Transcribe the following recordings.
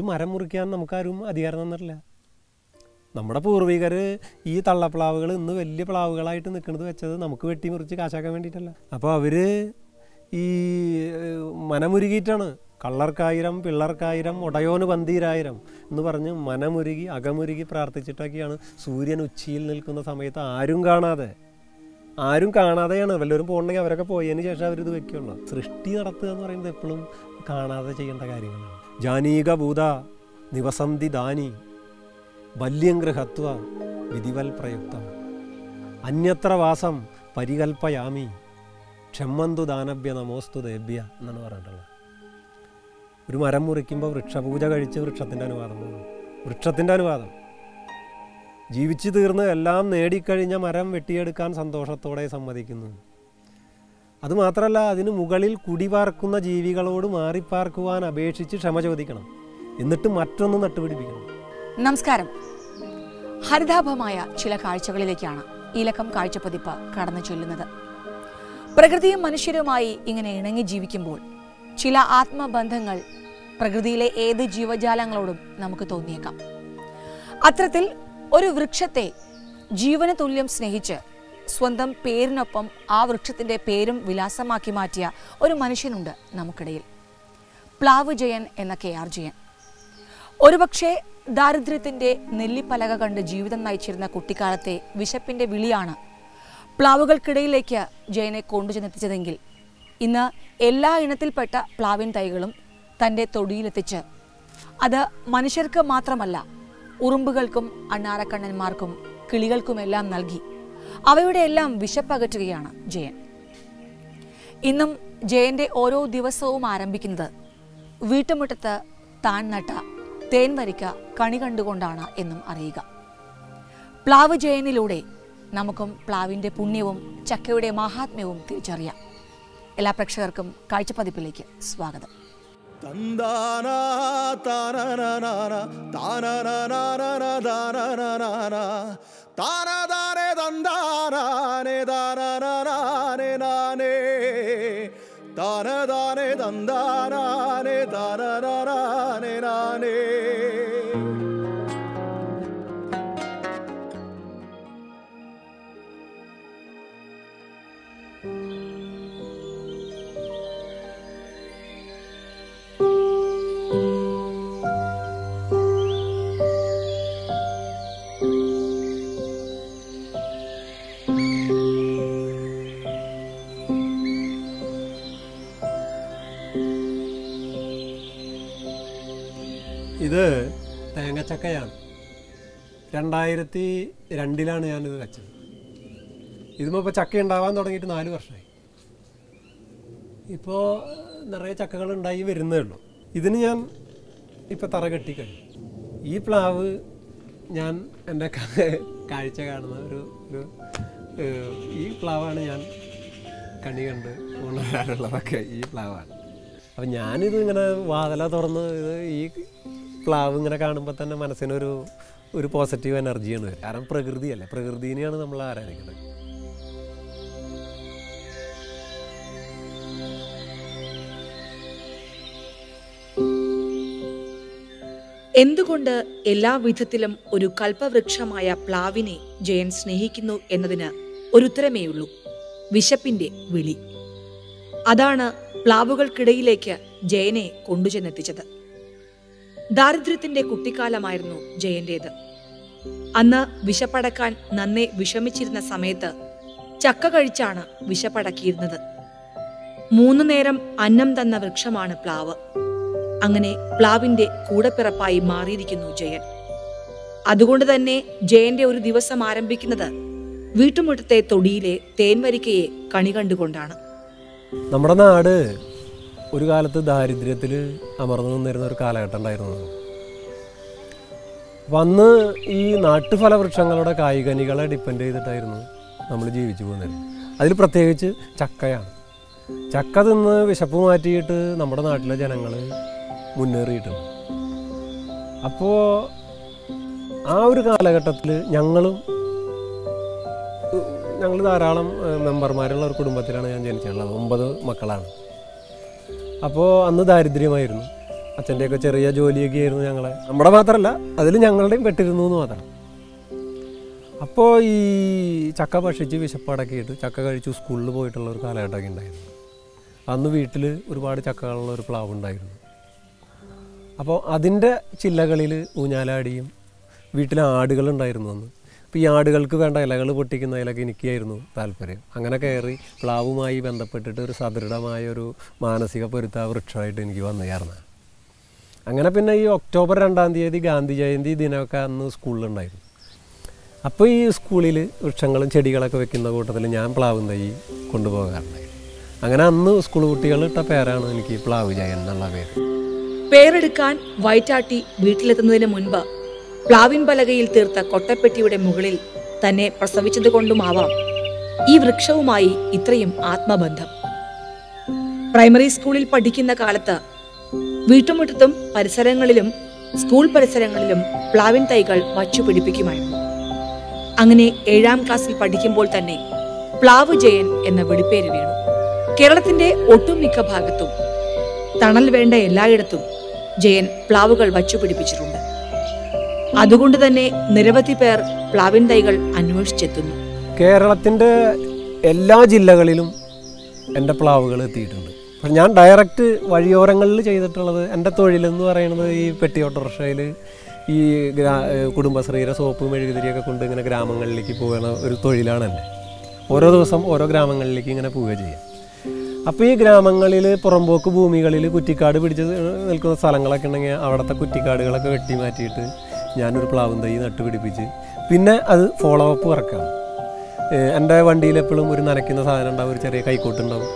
ഒരു മരം മുറിക്കാൻ നമുക്കാരും അധികാരം തന്നിട്ടില്ല. നമ്മുടെ പൂർവികർ ഈ തള്ളപ്ലാവുകൾ ഇന്ന് വലിയ പ്ലാവുകളായിട്ട് നിൽക്കുന്നത് വെച്ചത് നമുക്ക് വെട്ടി മുറിച്ച് കാശാക്കാൻ വേണ്ടിയിട്ടല്ല. അപ്പോൾ അവർ ഈ മനമുരുകിയിട്ടാണ്. കള്ളർക്കായിരം പിള്ളർക്കായിരം ഉടയോന് പന്തീരായിരം എന്ന് പറഞ്ഞ് മനമുരുകി അകമുരുകി പ്രാർത്ഥിച്ചിട്ടൊക്കെയാണ് സൂര്യൻ ഉച്ചിയിൽ നിൽക്കുന്ന സമയത്ത് ആരും കാണാതെ ആരും കാണാതെയാണ് വല്ലവരും പോകണമെങ്കിൽ അവരൊക്കെ പോയതിന് ശേഷം അവരിത് വെക്കുകയുള്ളൂ സൃഷ്ടി നടത്തുക എന്ന് പറയുന്നത് എപ്പോഴും കാണാതെ ചെയ്യേണ്ട കാര്യങ്ങളാണ്. ജാനീക ഭൂത നിവസന്തി ദാനി ബല്യംഗൃഹത്വ വിധിവൽ പ്രയുക്തം അന്യത്ര വാസം പരികൽപ്പയാമി ക്ഷമ്മന്തു ദാനഭ്യ നമോസ്തു ദേവ്യ എന്നാണ് പറഞ്ഞിട്ടുള്ളത്. ഒരു മരം മുറിക്കുമ്പോൾ വൃക്ഷപൂജ കഴിച്ച് വൃക്ഷത്തിന്റെ അനുവാദം പോകും. വൃക്ഷത്തിന്റെ അനുവാദം. ജീവിച്ചു തീർന്ന് എല്ലാം നേടിക്കഴിഞ്ഞ മരം വെട്ടിയെടുക്കാൻ സന്തോഷത്തോടെ സമ്മതിക്കുന്നു. അതുമാത്രമല്ല അതിന് മുകളിൽ കുടിപാർക്കുന്ന ജീവികളോട് മാറിപ്പാർക്കുവാൻ അപേക്ഷിച്ച് ക്ഷമ ചോദിക്കണം. എന്നിട്ട് മറ്റൊന്ന് നട്ടുപിടിപ്പിക്കണം. നമസ്കാരം. ഹരിതാഭമായ ചില കാഴ്ചകളിലേക്കാണ് കാഴ്ച കാഴ്ചപ്പതിപ്പ് കടന്നു ചൊല്ലുന്നത്. പ്രകൃതിയും മനുഷ്യരുമായി ഇങ്ങനെ ഇണങ്ങി ജീവിക്കുമ്പോൾ ചില ആത്മബന്ധങ്ങൾ പ്രകൃതിയിലെ ഏത് ജീവജാലങ്ങളോടും നമുക്ക് തോന്നിയേക്കാം. അത്തരത്തിൽ ഒരു വൃക്ഷത്തെ ജീവന തുല്യം സ്നേഹിച്ച് സ്വന്തം പേരിനൊപ്പം ആ വൃക്ഷത്തിന്റെ പേരും വിലാസമാക്കി മാറ്റിയ ഒരു മനുഷ്യനുണ്ട് നമുക്കിടയിൽ. പ്ലാവ് ജയൻ എന്ന കെ ആർ ജയൻ. ഒരുപക്ഷെ ദാരിദ്ര്യത്തിന്റെ നെല്ലിപ്പലക കണ്ട് ജീവിതം നയിച്ചിരുന്ന കുട്ടിക്കാലത്തെ വിശപ്പിന്റെ വിളിയാണ് പ്ലാവുകൾക്കിടയിലേക്ക് ജയനെ കൊണ്ടുചെന്നെത്തിച്ചതെങ്കിൽ ഇന്ന് എല്ലാ ഇനത്തിൽപ്പെട്ട പ്ലാവിൻ തൈകളും തന്റെ തൊടിയിലെത്തിച്ച് അത് മനുഷ്യർക്ക് മാത്രമല്ല ഉറുമ്പുകൾക്കും അണ്ണാറക്കണ്ണന്മാർക്കും കിളികൾക്കുമെല്ലാം നൽകി അവയുടെ എല്ലാം വിശപ്പകറ്റുകയാണ് ജയൻ. ഇന്നും ജയന്റെ ഓരോ ദിവസവും ആരംഭിക്കുന്നത് വീട്ടുമുറ്റത്ത് താൻ നട്ട തേൻ വരിക്ക കണി കണ്ടുകൊണ്ടാണ് എന്നും അറിയുക. പ്ലാവ് ജയനിലൂടെ നമുക്കും പ്ലാവിന്റെ പുണ്യവും ചക്കയുടെ മഹാത്മ്യവും തിരിച്ചറിയാം. എല്ലാ പ്രേക്ഷകർക്കും കാഴ്ചപ്പതിപ്പിലേക്ക് സ്വാഗതം. തന്താന தானே தந்தானே தானே തേങ്ങച്ചക്കയാണ് രണ്ടായിരത്തി രണ്ടിലാണ് ഞാനിത് വെച്ചത്. ഇതുമ്പോൾ ഇപ്പോൾ ചക്ക ഉണ്ടാവാൻ തുടങ്ങിയിട്ട് നാല് വർഷമായി. ഇപ്പോൾ നിറയെ ചക്കകൾ ഉണ്ടായി വരുന്നേ ഉള്ളൂ. ഇതിന് ഞാൻ ഇപ്പോൾ തറ കെട്ടിക്കഴിഞ്ഞു ഈ പ്ലാവ് ഞാൻ എന്റെ കാഴ്ച കാണുന്ന ഒരു ഒരു ഈ പ്ലാവാണ് ഞാൻ കണി കണ്ട് ഉള്ളതൊക്കെ ഈ പ്ലാവാണ്. അപ്പം ഞാനിത് ഇങ്ങനെ വാതല തുറന്ന് ഇത് ഈ പ്ലാവ് ഇങ്ങനെ കാണുമ്പോൾ തന്നെ മനസ്സിനൊരു ഒരു പോസിറ്റീവ് എനർജിയാണ് വരും കാരണം പ്രകൃതിയല്ലേ. പ്രകൃതിനെയാണ് നമ്മൾ ആരാധിക്കുന്നത്. എന്തുകൊണ്ട് എല്ലാ വിധത്തിലും ഒരു കൽപ്പവൃക്ഷമായ പ്ലാവിനെ ജയൻ സ്നേഹിക്കുന്നു എന്നതിന് ഒരുത്തരമേയുള്ളൂ? വിശപ്പിന്റെ വിളി. അതാണ് പ്ലാവുകൾക്കിടയിലേക്ക് ജയനെ കൊണ്ടുചെന്നെത്തിച്ചത്. ദാരിദ്ര്യത്തിന്റെ കുട്ടിക്കാലമായിരുന്നു ജയന്റേത്. അന്ന് വിശപ്പടക്കാൻ നന്നെ വിഷമിച്ചിരുന്ന സമയത്ത് ചക്ക കഴിച്ചാണ് വിശപ്പടക്കിയിരുന്നത്. മൂന്നു നേരം അന്നം തന്ന വൃക്ഷമാണ് പ്ലാവ്. അങ്ങനെ പ്ലാവിന്റെ കൂടപ്പിറപ്പായി മാറിയിരിക്കുന്നു ജയൻ. അതുകൊണ്ട് തന്നെ ജയന്റെ ഒരു ദിവസം ആരംഭിക്കുന്നത് വീട്ടുമുറ്റത്തെ തൊടിയിലെ തേൻവരിക്കയെ കണി കണ്ടുകൊണ്ടാണ്. നമ്മുടെ നാട് ഒരു കാലത്ത് ദാരിദ്ര്യത്തിൽ അമർന്നു നിന്നിരുന്ന ഒരു കാലഘട്ടം ഉണ്ടായിരുന്നു. വന്ന് ഈ നാട്ടുഫല വൃക്ഷങ്ങളുടെ കായികനികളെ ഡിപ്പെൻഡ് ചെയ്തിട്ടായിരുന്നു നമ്മൾ ജീവിച്ചു പോകുന്നത്. അതിൽ പ്രത്യേകിച്ച് ചക്കയാണ്. ചക്ക തിന്ന് വിശപ്പ് മാറ്റിയിട്ട് നമ്മുടെ നാട്ടിലെ ജനങ്ങൾ മുന്നേറിയിട്ടുണ്ട്. അപ്പോൾ ആ ഒരു കാലഘട്ടത്തിൽ ഞങ്ങളും ഞങ്ങൾ ധാരാളം മെമ്പർമാരുള്ള ഒരു കുടുംബത്തിലാണ് ഞാൻ ജനിച്ചിട്ടുള്ളത്. ഒമ്പത് മക്കളാണ്. അപ്പോൾ അന്ന് ദാരിദ്ര്യമായിരുന്നു. അച്ഛന്റെയൊക്കെ ചെറിയ ജോലിയൊക്കെ ആയിരുന്നു ഞങ്ങളെ. നമ്മുടെ മാത്രമല്ല അതിൽ ഞങ്ങളുടെയും പെട്ടിരുന്നു എന്ന് മാത്രം. അപ്പോൾ ഈ ചക്ക ഭക്ഷിച്ച് വിശപ്പടക്കിയിട്ട് ചക്ക കഴിച്ചു സ്കൂളിൽ പോയിട്ടുള്ള ഒരു കാലഘട്ടമൊക്കെ ഉണ്ടായിരുന്നു. അന്ന് വീട്ടിൽ ഒരുപാട് ചക്കകളുള്ള ഒരു പ്ലാവ് ഉണ്ടായിരുന്നു. അപ്പോൾ അതിന്റെ ചില്ലകളിൽ ഊഞ്ഞാലാടിയും വീട്ടിൽ ആടുകളുണ്ടായിരുന്നു അന്ന്. അപ്പോൾ ഈ ആടുകൾക്ക് വേണ്ട ഇലകൾ പൊട്ടിക്കുന്നതിലൊക്കെ എനിക്കായിരുന്നു താല്പര്യം. അങ്ങനെ കയറി പ്ലാവുമായി ബന്ധപ്പെട്ടിട്ട് ഒരു സദൃഢമായ ഒരു മാനസിക പൊരുത്ത വൃക്ഷമായിട്ട് എനിക്ക് വന്നു ചേർന്ന അങ്ങനെ പിന്നെ ഈ ഒക്ടോബർ രണ്ടാം തീയതി ഗാന്ധി ജയന്തി ദിനമൊക്കെ അന്ന് സ്കൂളിലുണ്ടായിരുന്നു. അപ്പോൾ ഈ സ്കൂളിൽ വൃക്ഷങ്ങളും ചെടികളൊക്കെ വെക്കുന്ന കൂട്ടത്തിൽ ഞാൻ പ്ലാവും തൈ കൊണ്ടുപോകാറുണ്ടായിരുന്നു അങ്ങനെ അന്ന് സ്കൂൾ കുട്ടികൾ ഇട്ട പേരാണ് എനിക്ക് പ്ലാവ് ജയൻ എന്നുള്ള പേര്. പേരെടുക്കാൻ വൈറ്റാട്ടി വീട്ടിലെത്തുന്നതിന് മുൻപ് പ്ലാവിൻ പലകയിൽ തീർത്ത കൊട്ടപ്പെട്ടിയുടെ മുകളിൽ തന്നെ പ്രസവിച്ചതുകൊണ്ടുമാവാം ഈ വൃക്ഷവുമായി ഇത്രയും ആത്മബന്ധം. പ്രൈമറി സ്കൂളിൽ പഠിക്കുന്ന കാലത്ത് വീട്ടുമുറ്റത്തും പരിസരങ്ങളിലും സ്കൂൾ പരിസരങ്ങളിലും പ്ലാവിൻ തൈകൾ വച്ചു പിടിപ്പിക്കുമായിരുന്നു. അങ്ങനെ ഏഴാം ക്ലാസ്സിൽ പഠിക്കുമ്പോൾ തന്നെ പ്ലാവ് ജയൻ എന്ന വെളിപ്പേര് വീണു. കേരളത്തിന്റെ ഒട്ടുമിക്ക ഭാഗത്തും തണൽ വേണ്ട എല്ലായിടത്തും ജയൻ പ്ലാവുകൾ വച്ചുപിടിപ്പിച്ചിട്ടുണ്ട് അതുകൊണ്ട് തന്നെ നിരവധി പേർ പ്ലാവിൻ തൈകൾ അന്വേഷിച്ചെത്തുന്നു. കേരളത്തിന്റെ എല്ലാ ജില്ലകളിലും എന്റെ പ്ലാവുകൾ എത്തിയിട്ടുണ്ട്. ഞാൻ ഡയറക്റ്റ് വഴിയോരങ്ങളിൽ ചെയ്തിട്ടുള്ളത് എന്റെ തൊഴിലെന്ന് പറയുന്നത് ഈ പെട്ടി ഓട്ടോറിക്ഷയിൽ ഈ ഗ്രാ കുടുംബശ്രീയുടെ സോപ്പ് മെഴുകുതിരിയൊക്കെ കൊണ്ട് ഇങ്ങനെ ഗ്രാമങ്ങളിലേക്ക് പോകുന്ന ഒരു തൊഴിലാണ് എന്റെ. ഓരോ ദിവസം ഓരോ ഗ്രാമങ്ങളിലേക്ക് ഇങ്ങനെ പോവുക ചെയ്യാം. അപ്പോൾ ഈ ഗ്രാമങ്ങളിൽ പുറമ്പോക്ക് ഭൂമികളിൽ കുറ്റിക്കാട് പിടിച്ച് നിൽക്കുന്ന സ്ഥലങ്ങളൊക്കെ ഉണ്ടെങ്കിൽ അവിടുത്തെ കുറ്റിക്കാടുകളൊക്കെ വെട്ടി മാറ്റിയിട്ട് ഞാനൊരു പ്ലാവും തൈ നട്ടുപിടിപ്പിച്ച് പിന്നെ അത് ഫോളോ അപ്പ് വർക്കാണ് എന്റെ വണ്ടിയിൽ എപ്പോഴും ഒരു നനയ്ക്കുന്ന സാധനം ഉണ്ടാവും ഒരു ചെറിയ കൈക്കോട്ടുണ്ടാവും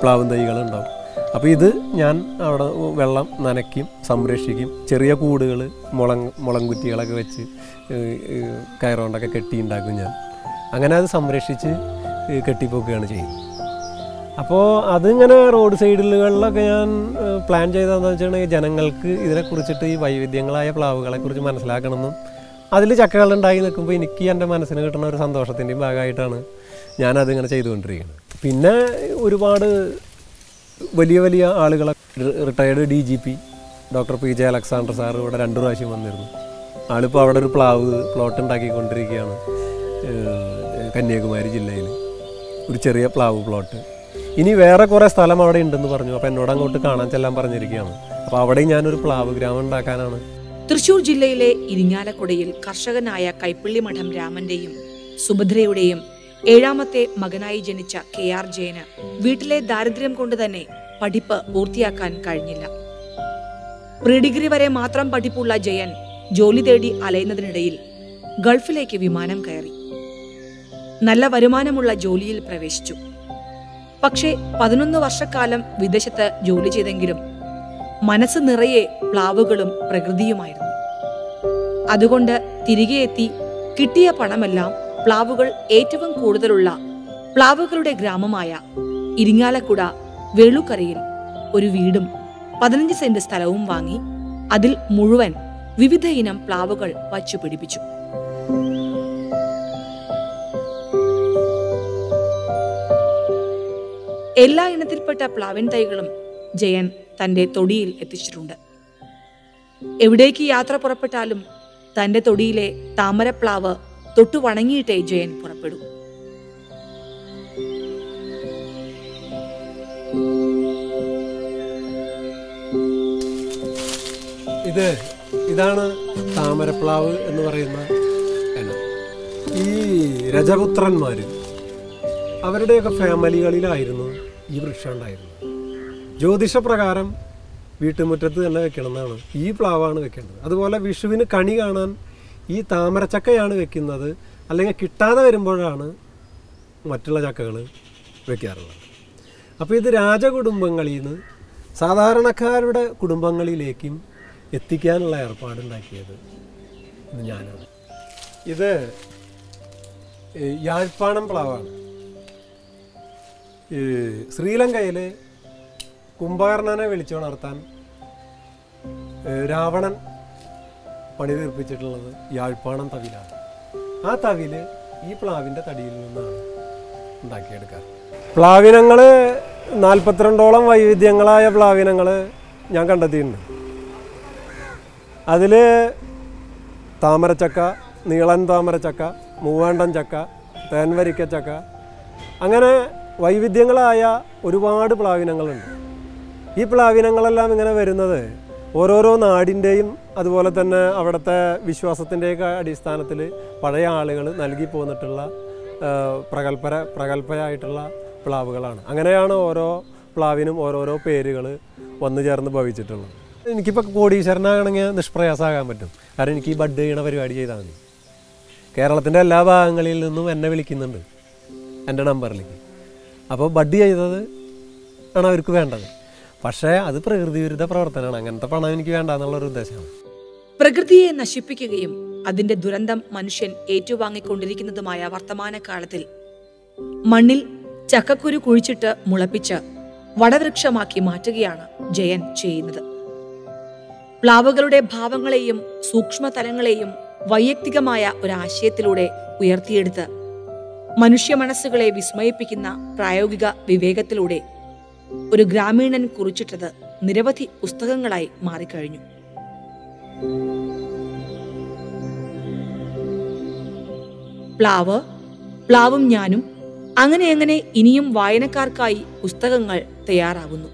പ്ലാവും തൈകളുണ്ടാവും അപ്പോൾ ഇത് ഞാൻ അവിടെ വെള്ളം നനയ്ക്കും സംരക്ഷിക്കും. ചെറിയ കൂടുകൾ മുളം മുളങ്കുറ്റികളൊക്കെ വെച്ച് കയറുകൊണ്ടൊക്കെ കെട്ടി ഉണ്ടാക്കും ഞാൻ. അങ്ങനെ അത് സംരക്ഷിച്ച് കെട്ടിപ്പോക്കുകയാണ് ചെയ്യുന്നത്. അപ്പോൾ അതിങ്ങനെ റോഡ് സൈഡുകളിലൊക്കെ ഞാൻ പ്ലാൻ ചെയ്തതെന്ന് വെച്ചിട്ടുണ്ടെങ്കിൽ ജനങ്ങൾക്ക് ഇതിനെക്കുറിച്ചിട്ട് ഈ വൈവിധ്യങ്ങളായ പ്ലാവുകളെക്കുറിച്ച് മനസ്സിലാക്കണമെന്നും അതിൽ ചക്കകളുണ്ടായി നിൽക്കുമ്പോൾ എനിക്ക് എന്റെ മനസ്സിന് കിട്ടുന്ന ഒരു സന്തോഷത്തിന്റെയും ഭാഗമായിട്ടാണ് ഞാനതിങ്ങനെ ചെയ്തുകൊണ്ടിരിക്കുന്നത്. പിന്നെ ഒരുപാട് വലിയ വലിയ ആളുകളെ retired D G P doctor P J Alexander sir ഇവിടെ രണ്ട് പ്രാവശ്യം വന്നിരുന്നു. ആളിപ്പോൾ അവിടെ ഒരു പ്ലാവ് പ്ലോട്ട് ഉണ്ടാക്കിക്കൊണ്ടിരിക്കുകയാണ് കന്യാകുമാരി ജില്ലയിൽ. ഒരു ചെറിയ പ്ലാവ് പ്ലോട്ട് ഇനി വേറെ കുറേ സ്ഥലം അവിടെ ഉണ്ടെന്ന് പറഞ്ഞു. അപ്പോൾ എന്നോട് അങ്ങോട്ട് കാണാൻ ചെല്ലാൻ പറഞ്ഞിരിക്കുകയാണ്. അപ്പോൾ അവിടെയും ഞാനൊരു പ്ലാവ് ഗ്രാമം ഉണ്ടാക്കാനാണ്. തൃശൂർ ജില്ലയിലെ ഇരിങ്ങാലക്കുടയിൽ കർഷകനായ കൈപ്പള്ളി മഠം രാമന്റെയും സുഭദ്രയുടെയും ഏഴാമത്തെ മകനായി ജനിച്ച കെ ആർ ജയന് വീട്ടിലെ ദാരിദ്ര്യം കൊണ്ട് തന്നെ പഠിപ്പ് പൂർത്തിയാക്കാൻ കഴിഞ്ഞില്ല. പ്രീ ഡിഗ്രി വരെ മാത്രം പഠിപ്പുള്ള ജയൻ ജോലി തേടി അലയുന്നതിനിടയിൽ ഗൾഫിലേക്ക് വിമാനം കയറി. നല്ല വരുമാനമുള്ള ജോലിയിൽ പ്രവേശിച്ചു. പക്ഷേ പതിനൊന്ന് വർഷക്കാലം വിദേശത്ത് ജോലി ചെയ്തെങ്കിലും മനസ്സ് നിറയെ പ്ലാവുകളും പ്രകൃതിയുമായിരുന്നു. അതുകൊണ്ട് തിരികെ എത്തി കിട്ടിയ പണമെല്ലാം പ്ലാവുകൾ ഏറ്റവും കൂടുതലുള്ള പ്ലാവുകളുടെ ഗ്രാമമായ ഇരിങ്ങാലക്കുട വേളുക്കരയിൽ ഒരു വീടും പതിനഞ്ച് സെന്റ് സ്ഥലവും വാങ്ങി അതിൽ മുഴുവൻ വിവിധ ഇനം പ്ലാവുകൾ വച്ചു പിടിപ്പിച്ചു എല്ലാ ഇനത്തിൽപ്പെട്ട പ്ലാവിൻ തൈകളും ജയൻ തന്റെ തൊടിയിൽ എത്തിച്ചിട്ടുണ്ട്. എവിടേക്ക് യാത്ര പുറപ്പെട്ടാലും തന്റെ തൊടിയിലെ താമരപ്ലാവ് തൊട്ടു വണങ്ങിയിട്ടേ ജയൻ പുറപ്പെടൂ. ഇത് ഇതാണ് താമരപ്ലാവ് എന്ന് പറയുന്ന ഈ രജപുത്രന്മാർ അവരുടെയൊക്കെ ഫാമിലികളിലായിരുന്നു ഈ വൃക്ഷം ഉണ്ടായിരുന്നത് ജ്യോതിഷപ്രകാരം വീട്ടുമുറ്റത്ത് തന്നെ വെക്കണമെന്നാണ് ഈ പ്ലാവാണ് വെക്കേണ്ടത്. അതുപോലെ വിഷുവിന് കണി കാണാൻ ഈ താമരച്ചക്കയാണ് വെക്കുന്നത്. അല്ലെങ്കിൽ കിട്ടാതെ വരുമ്പോഴാണ് മറ്റുള്ള ചക്കകൾ വെക്കാറുള്ളത്. അപ്പോൾ ഇത് രാജകുടുംബങ്ങളിൽ നിന്ന് സാധാരണക്കാരുടെ കുടുംബങ്ങളിലേക്കും എത്തിക്കാനുള്ള ഏർപ്പാടുണ്ടാക്കിയത് ഞാനാണ്. ഇത് യാഴ്പ്പാണം പ്ലാവാണ്. ശ്രീലങ്കയിൽ കുംഭകർണനെ വിളിച്ചുണർത്താൻ രാവണൻ പണി തീർപ്പിച്ചിട്ടുള്ളത് യാഴ്പ്പാണം തവിലാണ്. ആ തവിൽ ഈ പ്ലാവിന്റെ തടിയിൽ നിന്നാണ് ഉണ്ടാക്കിയെടുക്കാറ്. പ്ലാവിനങ്ങൾ നാൽപ്പത്തിരണ്ടോളം വൈവിധ്യങ്ങളായ പ്ലാവിനങ്ങൾ ഞാൻ കണ്ടെത്തിയിട്ടുണ്ട്. അതിൽ താമരച്ചക്ക നീളൻ താമരച്ചക്ക മൂവാണ്ടൻ ചക്ക തേൻവരിക്ക ചക്ക അങ്ങനെ വൈവിധ്യങ്ങളായ ഒരുപാട് പ്ലാവിനങ്ങളുണ്ട്. ഈ പ്ലാവിനങ്ങളെല്ലാം ഇങ്ങനെ വരുന്നത് ഓരോരോ നാടിന്റെയും അതുപോലെ തന്നെ അവിടുത്തെ വിശ്വാസത്തിന്റെയൊക്കെ അടിസ്ഥാനത്തിൽ പഴയ ആളുകൾ നൽകി പോന്നിട്ടുള്ള പ്രഗത്ഭര പ്രഗത്ഭരായിട്ടുള്ള പ്ലാവുകളാണ്. അങ്ങനെയാണ് ഓരോ പ്ലാവിനും ഓരോരോ പേരുകൾ വന്നു ചേർന്ന് ഭവിച്ചിട്ടുള്ളത്. എനിക്കിപ്പോൾ കോടീശ്വരനാകണമെങ്കിൽ നിഷ്പ്രയാസമാകാൻ പറ്റും. കാരണം എനിക്ക് ഈ ബഡ് ചെയ്യണ പരിപാടി ചെയ്താൽ മതി. കേരളത്തിന്റെ എല്ലാ ഭാഗങ്ങളിൽ നിന്നും എന്നെ വിളിക്കുന്നുണ്ട്. എന്റെ നമ്പറിലേക്ക്. അപ്പോൾ ബഡ് ചെയ്തത് ആണ് അവർക്ക് വേണ്ടത്. പക്ഷേ അത് പ്രകൃതി വിരുദ്ധ പ്രവർത്തനമാണ്. അങ്ങനത്തെ പണം എനിക്ക് വേണ്ട എന്നുള്ളൊരു ഉദ്ദേശമാണ്. പ്രകൃതിയെ നശിപ്പിക്കുകയും അതിന്റെ ദുരന്തം മനുഷ്യൻ ഏറ്റുവാങ്ങിക്കൊണ്ടിരിക്കുന്നതുമായ വർത്തമാനകാലത്തിൽ മണ്ണിൽ ചക്കക്കുരു കുഴിച്ചിട്ട് മുളപ്പിച്ച് വടവൃക്ഷമാക്കി മാറ്റുകയാണ് ജയൻ ചെയ്യുന്നത്. പ്ലാവുകളുടെ ഭാവങ്ങളെയും സൂക്ഷ്മതലങ്ങളെയും വൈയക്തികമായ ഒരാശയത്തിലൂടെ ഉയർത്തിയെടുത്ത് മനുഷ്യ മനസ്സുകളെ വിസ്മയിപ്പിക്കുന്ന പ്രായോഗിക വിവേകത്തിലൂടെ ഒരു ഗ്രാമീണൻ കുറിച്ചിട്ടത് നിരവധി പുസ്തകങ്ങളായി മാറിക്കഴിഞ്ഞു. പ്ലാവ് പ്ലാവും ഞാനും അങ്ങനെ അങ്ങനെ ഇനിയും വായനക്കാർക്കായി പുസ്തകങ്ങൾ തയ്യാറാകുന്നു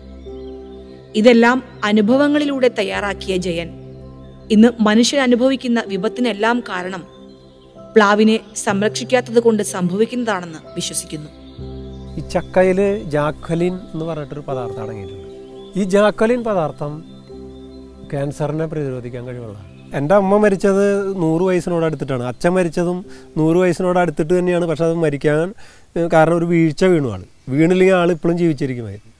ഇതെല്ലാം അനുഭവങ്ങളിലൂടെ തയ്യാറാക്കിയ ജയൻ. ഇന്ന് മനുഷ്യൻ അനുഭവിക്കുന്ന വിപത്തിനെല്ലാം കാരണം പ്ലാവിനെ സംരക്ഷിക്കാത്തത് കൊണ്ട് സംഭവിക്കുന്നതാണെന്ന് വിശ്വസിക്കുന്നു. ഈ ചക്കയിൽ ജാക്വലിൻ എന്ന് പറഞ്ഞിട്ടൊരു പദാർത്ഥം അടങ്ങിയിട്ടുണ്ട്. ഈ ജാക്കലിൻ പദാർത്ഥം ക്യാൻസറിനെ പ്രതിരോധിക്കാൻ കഴിവുള്ളതാണ്. എന്റെ അമ്മ മരിച്ചത് നൂറ് വയസ്സിനോട് അടുത്തിട്ടാണ്. അച്ഛൻ മരിച്ചതും നൂറ് വയസ്സിനോട് അടുത്തിട്ട് തന്നെയാണ്. പക്ഷെ അത് മരിക്കാൻ കാരണം ഒരു വീഴ്ച വീണു ആൾ വീണില്ലെങ്കിൽ ആൾ ഇപ്പോഴും ജീവിച്ചിരിക്കുമായിരുന്നു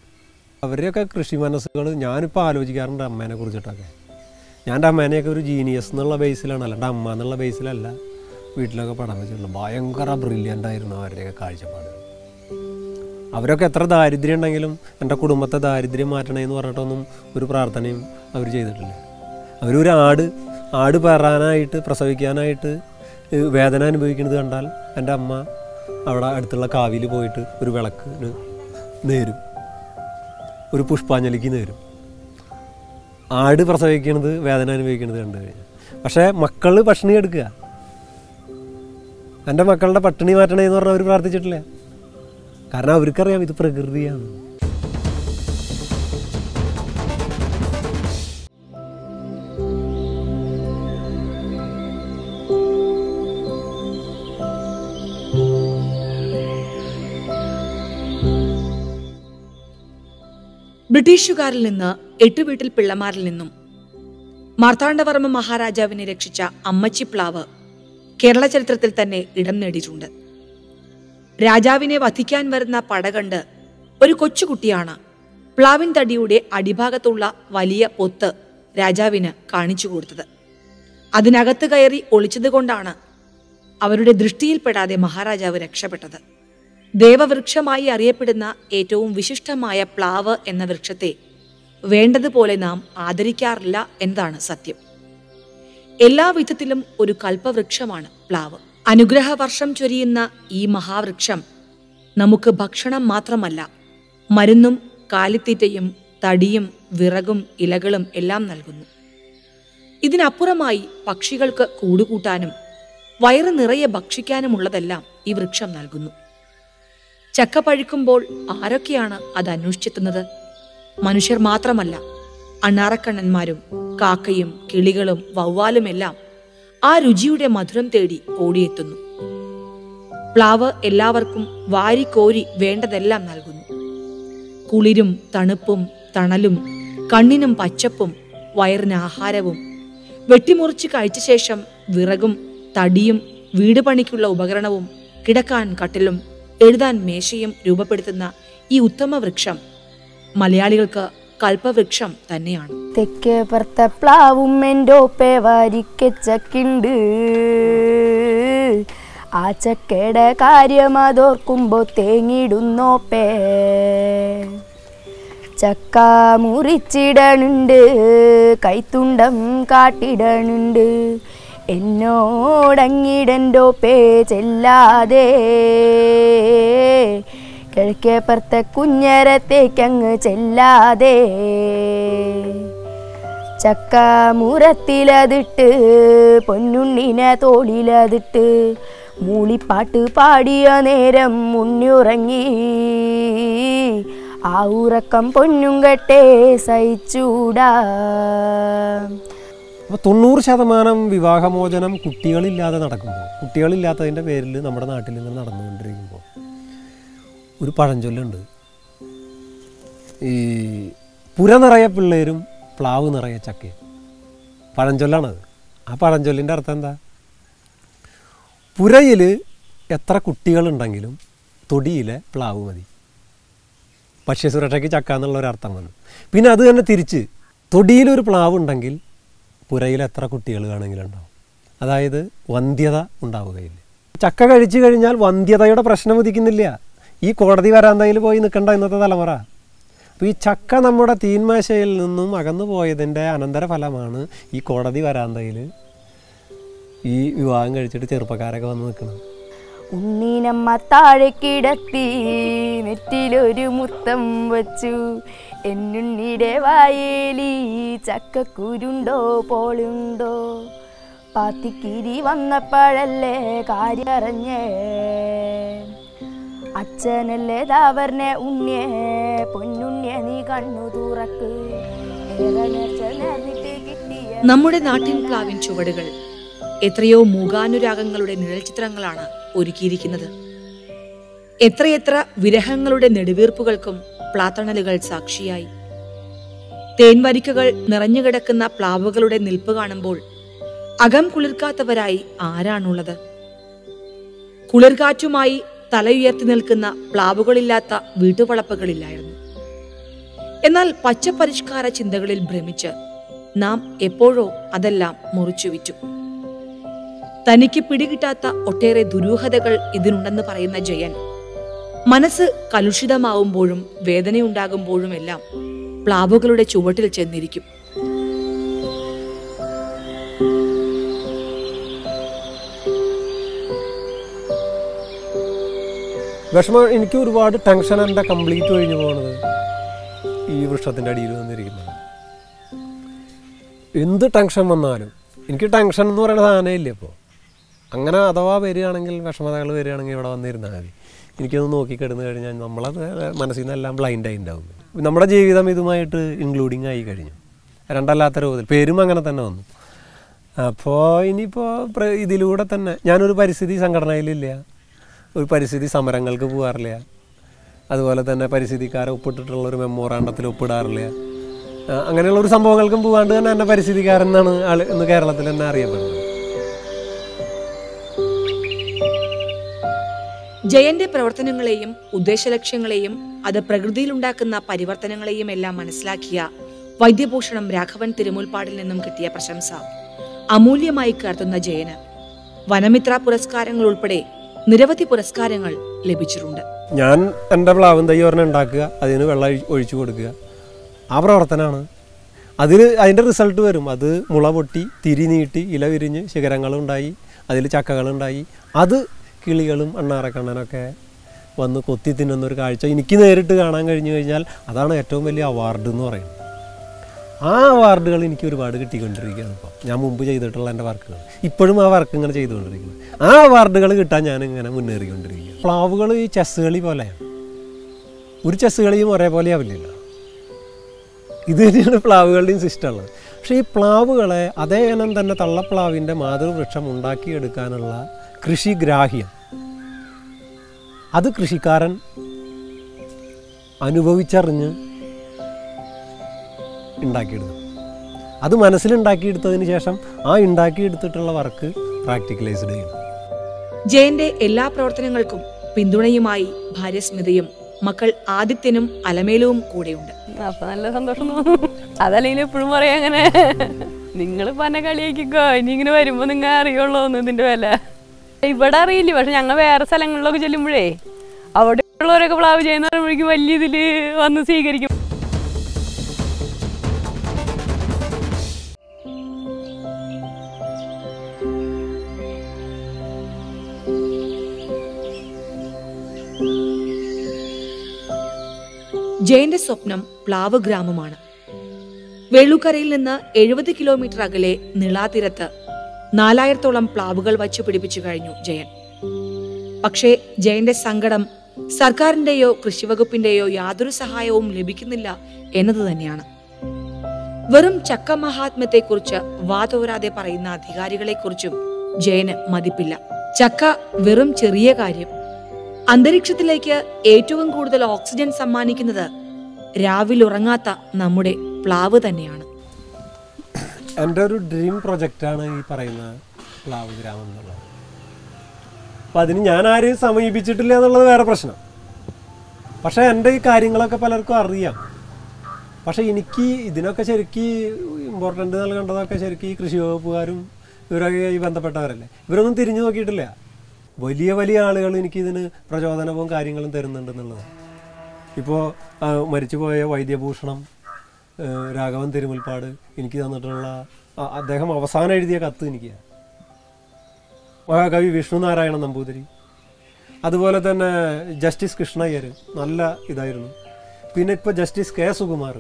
അവരുടെയൊക്കെ കൃഷി മനസ്സുകൾ ഞാനിപ്പോൾ ആലോചിക്കാറുണ്ട് അമ്മേനെ കുറിച്ചിട്ടൊക്കെ. ഞാൻ എന്റെ അമ്മേനെയൊക്കെ ഒരു ജീനിയസ് എന്നുള്ള ബേസിലാണ് അല്ലാണ്ട് അമ്മ എന്നുള്ള ബേസിലല്ല വീട്ടിലൊക്കെ പടം വെച്ചിട്ടുള്ളത് ഭയങ്കര ബ്രില്യന്റ് ആയിരുന്നു അവരുടെയൊക്കെ കാഴ്ചപ്പാട്. അവരൊക്കെ എത്ര ദാരിദ്ര്യം ഉണ്ടെങ്കിലും എന്റെ കുടുംബത്തെ ദാരിദ്ര്യം മാറ്റണേ എന്ന് പറഞ്ഞിട്ടൊന്നും ഒരു പ്രാർത്ഥനയും അവർ ചെയ്തിട്ടില്ല. അവരൊരു ആട് ആട് പെറാനായിട്ട് പ്രസവിക്കാനായിട്ട് വേദന അനുഭവിക്കുന്നത് കണ്ടാൽ എന്റെ അമ്മ അവിടെ അടുത്തുള്ള കാവിയിൽ പോയിട്ട് ഒരു വിളക്കിന് നേരും. ഒരു പുഷ്പാഞ്ജലിക്ക് നേരും. ആട് പ്രസവിക്കുന്നത് വേദന അനുഭവിക്കുന്നത് കണ്ടു കഴിഞ്ഞാൽ. പക്ഷേ മക്കൾ ഭക്ഷണി എടുക്കുക. എന്റെ മക്കളുടെ പട്ടിണി മാറ്റണേ എന്ന് പറഞ്ഞാൽ അവർ പ്രാർത്ഥിച്ചിട്ടില്ല. കാരണം അവർക്കറിയാം ഇത് പ്രകൃതിയാണ്. ബ്രിട്ടീഷുകാരിൽ നിന്ന് എട്ടുവീട്ടിൽ പിള്ളമാരിൽ നിന്നും മാർത്താണ്ഡവർമ്മ മഹാരാജാവിനെ രക്ഷിച്ച അമ്മച്ചി പ്ലാവ് കേരള ചരിത്രത്തിൽ തന്നെ ഇടം നേടിയിട്ടുണ്ട്. രാജാവിനെ വധിക്കാൻ വരുന്ന പട കണ്ട് ഒരു കൊച്ചുകുട്ടിയാണ് പ്ലാവിൻ തടിയുടെ അടിഭാഗത്തുള്ള വലിയ പൊത്ത് രാജാവിന് കാണിച്ചു കൊടുത്തത്. അതിനകത്ത് കയറി ഒളിച്ചതുകൊണ്ടാണ് അവരുടെ ദൃഷ്ടിയിൽപ്പെടാതെ മഹാരാജാവ് രക്ഷപ്പെട്ടത്. ദേവവൃക്ഷമായി അറിയപ്പെടുന്ന ഏറ്റവും വിശിഷ്ടമായ പ്ലാവ് എന്ന വൃക്ഷത്തെ വേണ്ടതുപോലെ നാം ആദരിക്കാറില്ല എന്നതാണ് സത്യം. എല്ലാ വിധത്തിലും ഒരു കൽപ്പവൃക്ഷമാണ് പ്ലാവ്. അനുഗ്രഹ വർഷം ചൊരിയുന്ന ഈ മഹാവൃക്ഷം നമുക്ക് ഭക്ഷണം മാത്രമല്ല മരുന്നും കാലിത്തീറ്റയും തടിയും വിറകും ഇലകളും എല്ലാം നൽകുന്നു. ഇതിനപ്പുറമായി പക്ഷികൾക്ക് കൂടുകൂട്ടാനും വയറ് നിറയെ ഭക്ഷിക്കാനുമുള്ളതെല്ലാം ഈ വൃക്ഷം നൽകുന്നു. ചക്ക പഴുക്കുമ്പോൾ ആരൊക്കെയാണ് അത് അന്വേഷിച്ചെത്തുന്നത്? മനുഷ്യർ മാത്രമല്ല അണ്ണാറക്കണ്ണന്മാരും കാക്കയും കിളികളും വവ്വാലുമെല്ലാം ആ രുചിയുടെ മധുരം തേടി ഓടിയെത്തുന്നു. പ്ലാവ് എല്ലാവർക്കും വാരിക്കോരി വേണ്ടതെല്ലാം നൽകുന്നു. കുളിരും തണുപ്പും തണലും കണ്ണിനും പച്ചപ്പും വയറിന് ആഹാരവും വെട്ടിമുറിച്ച് കഴിച്ച ശേഷം വിറകും തടിയും വീട് പണിക്കുള്ള ഉപകരണവും കിടക്കാൻ കട്ടിലും എഴുതാൻ മേശയും രൂപപ്പെടുത്തുന്ന ഈ ഉത്തമ വൃക്ഷം മലയാളികൾക്ക് കൽപ്പവൃക്ഷം തന്നെയാണ്. തെക്കേ പ്ലാവും ആ ചക്കയുടെ കാര്യം അതോർക്കുമ്പോ തേങ്ങിടുന്നോ പേ ചക്ക മുറിച്ചിടണുണ്ട് കൈത്തുണ്ടം കാട്ടിടണുണ്ട്. എന്നോടങ്ങിടണ്ടോ പേ ചെല്ലാതെ. കിഴക്കേപ്പുറത്തെ കുഞ്ഞരത്തേക്കങ്ങ് ചെല്ലാതെ. ചക്ക മുരത്തിലതിട്ട് പൊന്നുണ്ണിനെ തോളിലതിട്ട് മൂളിപ്പാട്ട് പാടിയ നേരം മുന്നുറങ്ങി. ആ ഉറക്കം പൊന്നും കെട്ടേ സഹിച്ചൂടാ. അപ്പോൾ തൊണ്ണൂറ് ശതമാനം വിവാഹമോചനം കുട്ടികളില്ലാതെ നടക്കുമ്പോൾ കുട്ടികളില്ലാത്തതിന്റെ പേരിൽ നമ്മുടെ നാട്ടിൽ നിന്ന് നടന്നുകൊണ്ടിരിക്കുമ്പോൾ ഒരു പഴഞ്ചൊല്ലുണ്ട്. ഈ പുര നിറയെ പിള്ളേരും പ്ലാവ് നിറയെ ചക്കയും. പഴഞ്ചൊല്ലാണത് ആ പഴഞ്ചൊല്ലിന്റെ അർത്ഥം എന്താ? പുരയിൽ എത്ര കുട്ടികളുണ്ടെങ്കിലും തൊടിയിലെ പ്ലാവ് മതി. ഭക്ഷ്യസുരക്ഷയ്ക്ക് ചക്ക എന്നുള്ള ഒരു അർത്ഥം വന്നു. പിന്നെ അത് തന്നെ തിരിച്ച് തൊടിയിലൊരു പ്ലാവ് ഉണ്ടെങ്കിൽ പുരയിൽ എത്ര കുട്ടികൾ വേണമെങ്കിലും ഉണ്ടാവും. അതായത് വന്ധ്യത ഉണ്ടാവുകയില്ല. ചക്ക കഴിച്ചു കഴിഞ്ഞാൽ വന്ധ്യതയുടെ പ്രശ്നം ഉദിക്കുന്നില്ല. ഈ കോടതി വരാന്തയിൽ പോയി നിൽക്കണ്ട ഇന്നത്തെ തലമുറ. അപ്പോൾ ഈ ചക്ക നമ്മുടെ തീന്മേശയിൽ നിന്നും അകന്നു പോയതിന്റെ അനന്തരഫലമാണ് ഈ കോടതി വരാന്തയിൽ ഈ വിവാഹം കഴിച്ചിട്ട് ചെറുപ്പക്കാരൊക്കെ വന്ന് നിൽക്കുന്നത്. ഉണ്ണീനമ്മ താഴെ കിടത്തി നെറ്റിലൊരു മുത്തം വച്ചു. എന്നുണ്ണിയുടെ വായേലി ചക്കക്കുരുണ്ടോ പോളുണ്ടോ? പാത്തിക്കിരി വന്നപ്പോഴല്ലേ കാര്യറിഞ്ഞേ. അച്ഛനല്ലേ ദാവർനെ ഉണ്ണിയെ പൊന്നുണ്ണിയെ നീ കണ്ണു തുറക്ക്. നമ്മുടെ നാട്ടിൻ പ്ലാവിൻ ചുവടുകൾ എത്രയോ മൂകാനുരാഗങ്ങളുടെ നിഴൽ ചിത്രങ്ങളാണ് ഒരുക്കിയിരിക്കുന്നത്. എത്രയെത്ര വിരഹങ്ങളുടെ നെടുവീർപ്പുകൾക്കും പ്ലാത്തണലുകൾ സാക്ഷിയായി. തേൻവരിക്കകൾ നിറഞ്ഞുകിടക്കുന്ന പ്ലാവുകളുടെ നിൽപ്പ് കാണുമ്പോൾ അകം കുളിർക്കാത്തവരായി ആരാണുള്ളത്? കുളിർകാറ്റുമായി തലയുയർത്തി നിൽക്കുന്ന പ്ലാവുകളില്ലാത്ത വീട്ടുവളപ്പുകളില്ലായിരുന്നു. എന്നാൽ പച്ചപരിഷ്കാര ചിന്തകളിൽ ഭ്രമിച്ച് നാം എപ്പോഴോ അതെല്ലാം മുറിച്ചുവിറ്റു തനിക്ക് പിടികിട്ടാത്ത ഒട്ടേറെ ദുരൂഹതകൾ ഇതിനുണ്ടെന്ന് പറയുന്ന ജയൻ മനസ്സ് കലുഷിതമാവുമ്പോഴും വേദനയുണ്ടാകുമ്പോഴുമെല്ലാം പ്ലാവുകളുടെ ചുവട്ടിൽ ചെന്നിരിക്കും. വിഷമം എനിക്ക് ഒരുപാട് ടെൻഷൻ എന്റെ കംപ്ലീറ്റ് കഴിഞ്ഞു പോകുന്നത് ഈ വൃക്ഷത്തിന്റെ അടിയിൽ വന്നിരിക്കുന്നത്. എന്ത് ടെൻഷൻ വന്നാലും എനിക്ക് ടെൻഷൻ എന്ന് പറയുന്ന സാധനം ഇല്ല ഇപ്പോൾ അങ്ങനെ അഥവാ വരികയാണെങ്കിൽ വിഷമതകൾ വരികയാണെങ്കിൽ ഇവിടെ വന്നിരുന്നാൽ മതി. എനിക്കൊന്ന് നോക്കി കിടന്നു കഴിഞ്ഞാൽ നമ്മളത് മനസ്സിൽ നിന്നെല്ലാം ബ്ലൈൻഡ് ആയി ഉണ്ടാവും. നമ്മുടെ ജീവിതം ഇതുമായിട്ട് ഇൻക്ലൂഡിങ് ആയി കഴിഞ്ഞു. രണ്ടല്ലാത്ത രൂപത്തിൽ. പേരും അങ്ങനെ തന്നെ വന്നു. അപ്പോൾ ഇനിയിപ്പോൾ ഇതിലൂടെ തന്നെ ഞാനൊരു പരിസ്ഥിതി സംഘടനയിലില്ല. ഒരു പരിസ്ഥിതി സമരങ്ങൾക്ക് പോകാറില്ല. അതുപോലെ തന്നെ പരിസ്ഥിതിക്കാരെ ഒപ്പിട്ടിട്ടുള്ള ഒരു മെമ്മോറാണ്ടത്തിൽ ഒപ്പിടാറില്ല. അങ്ങനെയുള്ള ഒരു സംഭവങ്ങൾക്കും പോകാണ്ട് തന്നെ എന്നെ പരിസ്ഥിതിക്കാരൻ എന്നാണ് ആൾ ഇന്ന് കേരളത്തിൽ തന്നെ അറിയപ്പെടുന്നത്. ജയന്റെ പ്രവർത്തനങ്ങളെയും ഉദ്ദേശലക്ഷ്യങ്ങളെയും അത് പ്രകൃതിയിലുണ്ടാക്കുന്ന പരിവർത്തനങ്ങളെയും എല്ലാം മനസ്സിലാക്കിയ വൈദ്യഭൂഷണം രാഘവൻ തിരുമുൽപ്പാടിൽ നിന്നും കിട്ടിയ പ്രശംസ. അമൂല്യമായി കരുതുന്ന ജയന്. വനമിത്ര പുരസ്കാരങ്ങൾ ഉൾപ്പെടെ നിരവധി പുരസ്കാരങ്ങൾ ലഭിച്ചിട്ടുണ്ട്. ഞാൻ എന്റെ പ്ലാവും തൈ ഒരെണ്ണം ഉണ്ടാക്കുക അതിന് വെള്ളം ഒഴിച്ചു കൊടുക്കുക. ആ പ്രവർത്തനമാണ്. അതിൽ അതിന്റെ റിസൾട്ട് വരും. അത് മുള പൊട്ടി തിരി നീട്ടി ഇല വിരിഞ്ഞ് ശിഖരങ്ങളുണ്ടായി അതിൽ ചക്കകളുണ്ടായി അത് കിളികളും അണ്ണാറക്കണ്ണനൊക്കെ വന്ന് കൊത്തി തിന്നുന്ന ഒരു കാഴ്ച എനിക്ക് നേരിട്ട് കാണാൻ കഴിഞ്ഞു കഴിഞ്ഞാൽ അതാണ് ഏറ്റവും വലിയ അവാർഡ് എന്ന് പറയുന്നത്. ആ അവാർഡുകൾ എനിക്ക് ഒരുപാട് കിട്ടിക്കൊണ്ടിരിക്കുകയാണ് ഇപ്പോൾ ഞാൻ മുമ്പ് ചെയ്തിട്ടുള്ള എന്റെ വർക്കുകൾ. ഇപ്പോഴും ആ വർക്ക് ഇങ്ങനെ ചെയ്തുകൊണ്ടിരിക്കുന്നത് ആ അവാർഡുകൾ കിട്ടാൻ ഞാൻ ഇങ്ങനെ മുന്നേറിക്കൊണ്ടിരിക്കുക പ്ലാവുകൾ ഈ ചെസ് കളി പോലെയാണ് ഒരു ചെസ് കളിയും ഒരേപോലെ ആവില്ലല്ലോ. ഇത് തന്നെയാണ് പ്ലാവുകളുടെയും സിസ്റ്റം ഉള്ളത്. പക്ഷേ ഈ പ്ലാവുകളെ അതേ ഇനം തന്നെ തള്ളപ്ലാവിന്റെ മാതൃവൃക്ഷം ഉണ്ടാക്കിയെടുക്കാനുള്ള കൃഷിഗ്രാഹ്യം. അത് കൃഷിക്കാരൻ അനുഭവിച്ചറിഞ്ഞ് ഉണ്ടാക്കിയെടുക്കും അത് മനസ്സിലുണ്ടാക്കിയെടുത്തതിന് ശേഷം ആ ഉണ്ടാക്കിയെടുത്തിട്ടുള്ള വർക്ക് പ്രാക്ടിക്കലൈസ്ഡ് ചെയ്യണം ജയന്റെ എല്ലാ പ്രവർത്തനങ്ങൾക്കും പിന്തുണയുമായി ഭാര്യ സ്മിതയും മക്കൾ ആദിത്യനും അലമേലവും കൂടെയുണ്ട്. അപ്പൊ നല്ല സന്തോഷം. തോന്നുന്നു അതല്ലെങ്കിൽ എപ്പോഴും പറയാ അങ്ങനെ. നിങ്ങൾ പന്നെ കളിയാക്കിക്കോ. ഇനി ഇങ്ങനെ വരുമ്പോ നിങ്ങൾ അറിയുള്ളൂ ഇതിന്റെ വില. ഇവിടെ അറിയില്ല. പക്ഷെ ഞങ്ങൾ വേറെ സ്ഥലങ്ങളിലൊക്കെ ചെല്ലുമ്പോഴേ അവിടെ ഉള്ളവരൊക്കെ പ്ലാവ് ചെയ്യുന്ന പറയുമ്പോഴേക്കും വലിയ ഇതിൽ വന്ന് സ്വീകരിക്കും. ജയന്റെ സ്വപ്നം പ്ലാവ് ഗ്രാമമാണ് വെള്ളുകരയിൽ നിന്ന് എഴുപത് കിലോമീറ്റർ അകലെ നിളാതിരത്ത് നാലായിരത്തോളം പ്ലാവുകൾ വച്ചു പിടിപ്പിച്ചു കഴിഞ്ഞു ജയൻ. പക്ഷേ ജയന്റെ സങ്കടം സർക്കാരിന്റെയോ കൃഷിവകുപ്പിന്റെയോ യാതൊരു സഹായവും ലഭിക്കുന്നില്ല എന്നത് തന്നെയാണ്. വെറും ചക്ക മഹാത്മ്യത്തെക്കുറിച്ച് വാതോരാതെ പറയുന്ന അധികാരികളെക്കുറിച്ചും ജയന് മതിപ്പില്ല. ചക്ക വെറും ചെറിയ കാര്യം. അന്തരീക്ഷത്തിലേക്ക് ഏറ്റവും കൂടുതൽ ഓക്സിജൻ സമ്മാനിക്കുന്നത് രാവിലുറങ്ങാത്ത നമ്മുടെ പ്ലാവ് തന്നെയാണ്. എന്റെ ഒരു ഡ്രീം പ്രൊജക്റ്റാണ് ഈ പറയുന്ന പ്ലാവ് ഗ്രാമം എന്നുള്ളത്. അപ്പം അതിന് ഞാൻ ആരെയും സമീപിച്ചിട്ടില്ല എന്നുള്ളത് വേറെ പ്രശ്നം. പക്ഷേ എന്റെ ഈ കാര്യങ്ങളൊക്കെ പലർക്കും അറിയാം. പക്ഷേ എനിക്ക് ഇതിനൊക്കെ ശരിക്ക് ഇമ്പോർട്ടന്റ് നൽകേണ്ടതൊക്കെ ശരിക്കും ഈ കൃഷി വകുപ്പുകാരും ഇവരൊക്കെ ബന്ധപ്പെട്ടവരല്ലേ? ഇവരൊന്നും തിരിഞ്ഞു നോക്കിയിട്ടില്ല. വലിയ വലിയ ആളുകൾ എനിക്കിതിന് പ്രചോദനവും കാര്യങ്ങളും തരുന്നുണ്ടെന്നുള്ളത്. ഇപ്പോൾ മരിച്ചുപോയ വൈദ്യഭൂഷണം രാഘവൻ തിരുമുൽപ്പാട് എനിക്ക് തന്നിട്ടുള്ള അദ്ദേഹം അവസാനം എഴുതിയ കത്ത് എനിക്ക്. മഹാകവി വിഷ്ണു നാരായണ നമ്പൂതിരി. അതുപോലെ തന്നെ ജസ്റ്റിസ് കൃഷ്ണയ്യർ നല്ല ഇതായിരുന്നു. പിന്നെ ഇപ്പോൾ ജസ്റ്റിസ് കെ സുകുമാർ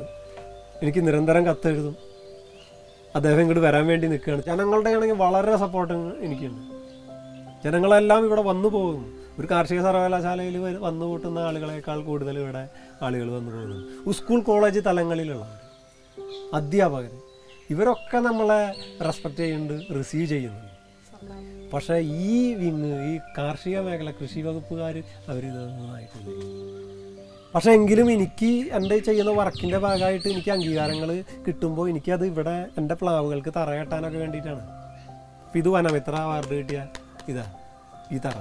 എനിക്ക് നിരന്തരം കത്തെഴുതും. അദ്ദേഹം ഇങ്ങോട്ട് വരാൻ വേണ്ടി നിൽക്കുകയാണ്. ജനങ്ങളുടെ ആണെങ്കിൽ വളരെ സപ്പോർട്ട് എനിക്കുണ്ട്. ജനങ്ങളെല്ലാം ഇവിടെ വന്നു പോകും. ഒരു കാർഷിക സർവകലാശാലയിൽ വന്നു കൂട്ടുന്ന ആളുകളെക്കാൾ കൂടുതൽ ഇവിടെ ആളുകൾ വന്നു പോകുന്നു സ്കൂൾ കോളേജ് തലങ്ങളിലുള്ള അധ്യാപകർ ഇവരൊക്കെ നമ്മളെ റെസ്പെക്റ്റ് ചെയ്യുന്നുണ്ട് റിസീവ് ചെയ്യുന്നുണ്ട്. പക്ഷേ ഈ വിങ് ഈ കാർഷിക മേഖല കൃഷി വകുപ്പുകാർ അവർ ഇതൊന്നായിട്ടില്ല പക്ഷേ എങ്കിലും എനിക്ക് എന്റെ ചെയ്യുന്ന വർക്കിന്റെ ഭാഗമായിട്ട് എനിക്ക് അംഗീകാരങ്ങൾ കിട്ടുമ്പോൾ എനിക്കത് ഇവിടെ എന്റെ പ്ലാവുകൾക്ക് തറ കെട്ടാനൊക്കെ വേണ്ടിയിട്ടാണ്. ഇപ്പം ഇത് വനമിത്ര അവാർഡ് കിട്ടിയ. ഇതാ ഈ തറ.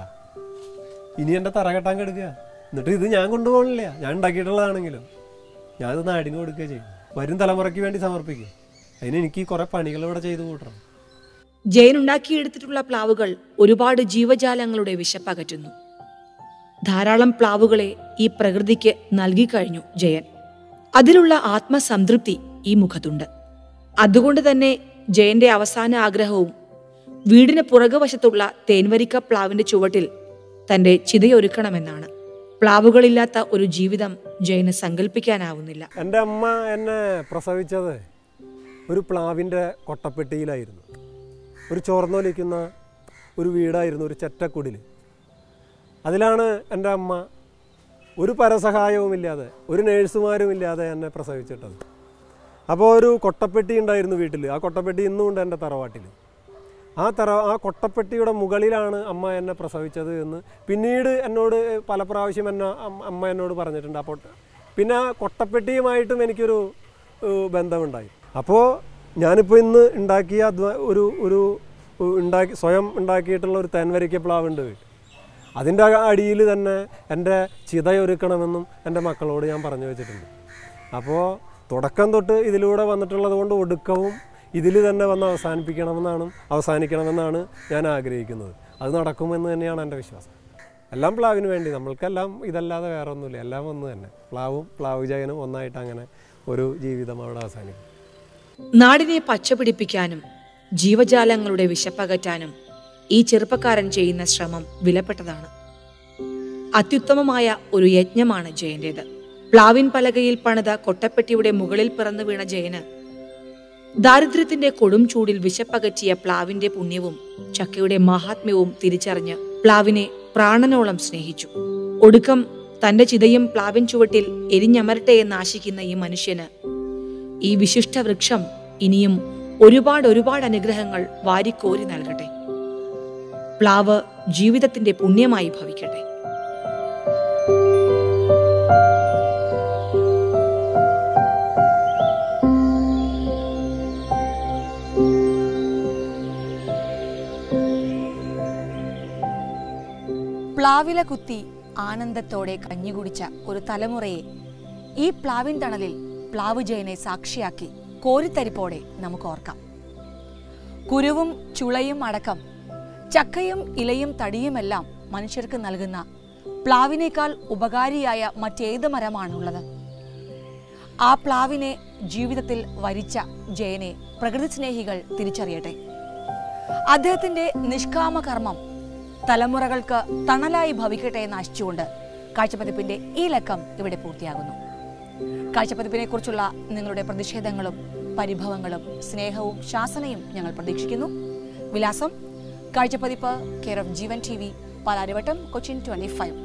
ഇനി എന്റെ തറ കെട്ടാൻ കെടുക്കുക. എന്നിട്ട് ഇത് ഞാൻ കൊണ്ടുപോകണില്ല. ഞാൻ ഉണ്ടാക്കിയിട്ടുള്ളതാണെങ്കിലും. ഞാൻ ഇത് നാടിന് കൊടുക്കുക ചെയ്യും. വരും തലമുറയ്ക്ക് വേണ്ടി സമർപ്പിക്കും. അതിന് എനിക്ക് കുറേ പണികൾ ഇവിടെ ചെയ്തു കൂട്ടണം. ജയൻ ഉണ്ടാക്കിയെടുത്തിട്ടുള്ള പ്ലാവുകൾ ഒരുപാട് ജീവജാലങ്ങളുടെ വിശപ്പകറ്റുന്നു. ധാരാളം പ്ലാവുകളെ ഈ പ്രകൃതിക്ക് നൽകിക്കഴിഞ്ഞു ജയൻ. അതിലുള്ള ആത്മസംതൃപ്തി ഈ മുഖത്തുണ്ട്. അതുകൊണ്ട് തന്നെ ജയന്റെ അവസാന ആഗ്രഹവും വീടിന് പുറകുവശത്തുള്ള തേൻവരിക്ക പ്ലാവിന്റെ ചുവട്ടിൽ തന്റെ ചിതയൊരുക്കണമെന്നാണ്. പ്ലാവുകളില്ലാത്ത ഒരു ജീവിതം ജയന് സങ്കല്പിക്കാനാവുന്നില്ല എന്റെ അമ്മ എന്നെ പ്രസവിച്ചത് ഒരു പ്ലാവിന്റെ കൊട്ടപ്പെട്ടിയിലായിരുന്നു. ഒരു ചോർന്നൊലിക്കുന്ന ഒരു വീടായിരുന്നു ഒരു ചെറ്റക്കുടിൽ. അതിലാണ് എന്റെ അമ്മ ഒരു പരസഹായവുമില്ലാതെ ഒരു നേഴ്സുമാരും ഇല്ലാതെ എന്നെ പ്രസവിച്ചിട്ടത്. അപ്പോൾ ഒരു കൊട്ടപ്പെട്ടി ഉണ്ടായിരുന്നു വീട്ടിൽ. ആ കൊട്ടപ്പെട്ടി ഇന്നുമുണ്ട് എന്റെ തറവാട്ടിൽ. ആ തറ ആ കൊട്ടപ്പെട്ടിയുടെ മുകളിലാണ് അമ്മ എന്നെ പ്രസവിച്ചത് എന്ന് പിന്നീട് എന്നോട് പല പ്രാവശ്യം എന്നെ അമ്മ- എന്നോട് പറഞ്ഞിട്ടുണ്ട്. അപ്പോൾ പിന്നെ ആ കൊട്ടപ്പെട്ടിയുമായിട്ടും എനിക്കൊരു ബന്ധമുണ്ടായി. അപ്പോൾ ഞാനിപ്പോൾ ഇന്ന് ഉണ്ടാക്കിയ ഒരു ഒരു ഉണ്ടാക്കി സ്വയം ഉണ്ടാക്കിയിട്ടുള്ള ഒരു തേൻവരിക്ക പ്ലാവുണ്ട് അതിന്റെ അടിയിൽ തന്നെ എന്റെ ചിതയൊരുക്കണമെന്നും എന്റെ മക്കളോട് ഞാൻ പറഞ്ഞു വെച്ചിട്ടുണ്ട്. അപ്പോൾ തുടക്കം തൊട്ട് ഇതിലൂടെ വന്നിട്ടുള്ളത് കൊണ്ട് ഒടുക്കവും ഇതിൽ തന്നെ വന്ന് അവസാനിപ്പിക്കണമെന്നാണ് അവസാനിക്കണമെന്നാണ് ഞാൻ ആഗ്രഹിക്കുന്നത്. അത് നടക്കുമെന്ന് തന്നെയാണ് എന്റെ വിശ്വാസം. എല്ലാം പ്ലാവിന് വേണ്ടി നമ്മൾക്കെല്ലാം ഇതല്ലാതെ വേറെ ഒന്നുമില്ല എല്ലാം ഒന്ന് തന്നെ. പ്ലാവും പ്ലാവ് ജയനും ഒന്നായിട്ട് അങ്ങനെ ഒരു ജീവിതം അവിടെ അവസാനിക്കും. നാടിനെ പച്ചപിടിപ്പിക്കാനും ജീവജാലങ്ങളുടെ വിശപ്പകറ്റാനും ഈ ചെറുപ്പക്കാരൻ ചെയ്യുന്ന ശ്രമം വിലപ്പെട്ടതാണ്. അത്യുത്തമമായ ഒരു യജ്ഞമാണ് ജയന്റേത് പ്ലാവിൻ പലകയിൽ പണിത കൊട്ടപ്പെട്ടിയുടെ മുകളിൽ പിറന്നു വീണ ജയന് ദാരിദ്ര്യത്തിന്റെ കൊടും ചൂടിൽ വിശപ്പകറ്റിയ പ്ലാവിന്റെ പുണ്യവും ചക്കയുടെ മഹാത്മ്യവും തിരിച്ചറിഞ്ഞ് പ്ലാവിനെ പ്രാണനോളം സ്നേഹിച്ചു. ഒടുക്കം തന്റെ ചിതയും പ്ലാവിൻ ചുവട്ടിൽ എരിഞ്ഞമരട്ടെ എന്ന് ആശിക്കുന്ന ഈ മനുഷ്യന് ഈ വിശിഷ്ട വൃക്ഷം ഇനിയും ഒരുപാട് ഒരുപാട് അനുഗ്രഹങ്ങൾ വാരിക്കോരി നൽകട്ടെ. പ്ലാവ് ജീവിതത്തിന്റെ പുണ്യമായി ഭവിക്കട്ടെ. പ്ലാവില കുത്തി ആനന്ദത്തോടെ കഞ്ഞി കുടിച്ച ഒരു തലമുറയെ ഈ പ്ലാവിൻ തണലിൽ പ്ലാവ് ജയനെ സാക്ഷിയാക്കി കോരിത്തരിപ്പോടെ നമുക്ക് ഓർക്കാം. കുരുവും ചുളയും അടക്കം ചക്കയും ഇലയും തടിയുമെല്ലാം മനുഷ്യർക്ക് നൽകുന്ന പ്ലാവിനേക്കാൾ ഉപകാരിയായ മറ്റേത് മരമാണുള്ളത്. ആ പ്ലാവിനെ ജീവിതത്തിൽ വരിച്ച ജയനെ പ്രകൃതി സ്നേഹികൾ തിരിച്ചറിയട്ടെ. അദ്ദേഹത്തിന്റെ നിഷ്കാമ കർമ്മം തലമുറകൾക്ക് തണലായി ഭവിക്കട്ടെ എന്ന് ആശിച്ചുകൊണ്ട് കാഴ്ചപ്പതിപ്പിന്റെ ഈ ലക്കം ഇവിടെ പൂർത്തിയാകുന്നു. കാഴ്ചപ്പതിപ്പിനെ കുറിച്ചുള്ള നിങ്ങളുടെ പ്രതിഷേധങ്ങളും പരിഭവങ്ങളും സ്നേഹവും ശാസനയും ഞങ്ങൾ പ്രതീക്ഷിക്കുന്നു. വിലാസം Kazhchappathippu care of Jeevan T V Palarivattam Cochin twenty five.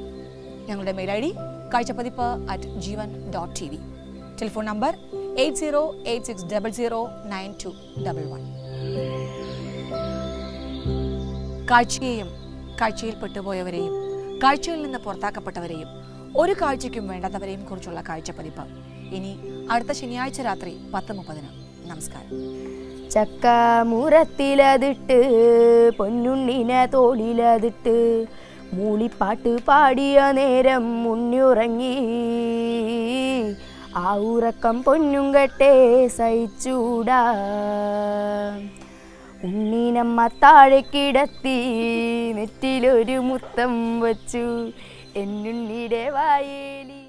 ഞങ്ങളുടെ mail I D Kazhchappathippu at Jeevan dot T V telephone number eight zero eight six double zero nine two double one. കാഴ്ചയെയും കാഴ്ചയിൽ പെട്ടുപോയവരെയും കാഴ്ചയിൽ നിന്ന് പുറത്താക്കപ്പെട്ടവരെയും ഒരു കാഴ്ചയ്ക്കും വേണ്ടാത്തവരെയും കുറിച്ചുള്ള കാഴ്ചപ്പതിപ്പ്. ഇനി അടുത്ത ശനിയാഴ്ച രാത്രി പത്ത് മുപ്പതിന്. നമസ്കാരം. ചക്ക മുറത്തിലതിട്ട് പൊന്നുണ്ണിനെ തോളിലതിട്ട് മൂളിപ്പാട്ട് പാടിയ നേരം മുന്നുറങ്ങി. ആ ഉറക്കം പൊന്നും സഹിച്ചൂടാ. ഉണ്ണീനമ്മ താഴെ കിടത്തി നെറ്റിലൊരു മുത്തം വച്ചു. എന്നുണ്ണിയുടെ വായേലി